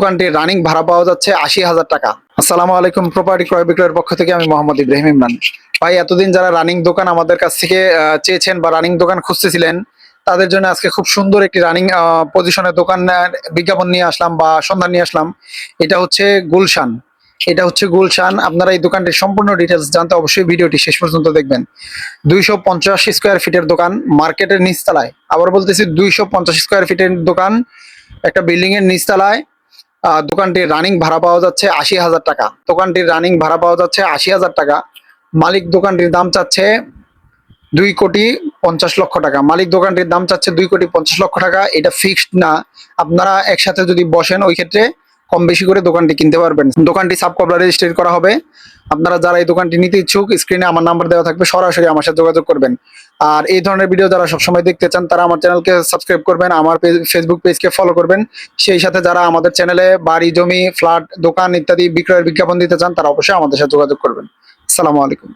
দোকানটির রানিং ভাড়া পাওয়া যাচ্ছে আশি হাজার টাকা। আসসালামু আলাইকুম প্রপার্টি ক্রয় বিক্রয়ের পক্ষ থেকে আমি মোহাম্মদ ইব্রাহিম ইমরান। ভাই, এতদিন যারা রানিং দোকান আমাদের কাছ থেকে চেয়েছেন বা রানিং দোকান খুঁজতেছিলেন, তাদের জন্য আজকে খুব সুন্দর একটি রানিং পজিশনের দোকান বিজ্ঞাপন নিয়ে আসলাম বা সন্ধান নিয়ে আসলাম। এটা হচ্ছে গুলশান। এটা হচ্ছে গুলশান। আপনারা এই দোকানটির সম্পূর্ণ ডিটেলস জানতে অবশ্যই ভিডিওটি শেষ পর্যন্ত দেখবেন। দুইশো পঞ্চাশ স্কোয়ার ফিটের দোকান মার্কেটের নিচতলায়। আবার বলতেছি দুইশো পঞ্চাশ স্কোয়ার ফিটের দোকান একটা বিল্ডিং এর নিচতলায়। দোকানটির রানিং ভাড়া পাওয়া যাচ্ছে আশি হাজার টাকা। দোকানটির রানিং ভাড়া পাওয়া যাচ্ছে আশি হাজার টাকা। মালিক দোকানটির দাম চাচ্ছে দুই কোটি পঞ্চাশ লক্ষ টাকা। মালিক দোকানটির দাম চাচ্ছে দুই কোটি পঞ্চাশ লক্ষ টাকা। এটা ফিক্সড না। আপনারা একসাথে যদি বসেন, ওই ক্ষেত্রে কম বেশি করে দোকানটি কিনতে পারবেন। দোকানটি সাবকবলা রেজিস্ট্রেট করা হবে। আপনারা যারা এই দোকানটি নিতে ইচ্ছুক স্ক্রিনে আমার নাম্বার দেওয়া থাকবে, সরাসরি আমার সাথে যোগাযোগ করবেন। আর এই ধরনের ভিডিও যারা সবসময় দেখতে চান, তারা আমার চ্যানেলকে সাবস্ক্রাইব করবেন, আমার ফেসবুক পেজকে ফলো করবেন। সেই সাথে যারা আমাদের চ্যানেলে বাড়ি, জমি ফ্ল্যাট দোকান ইত্যাদি বিক্রয়ের বিজ্ঞাপন দিতে চান, তারা অবশ্যই আমাদের সাথে যোগাযোগ করবেন। আসসালামু আলাইকুম।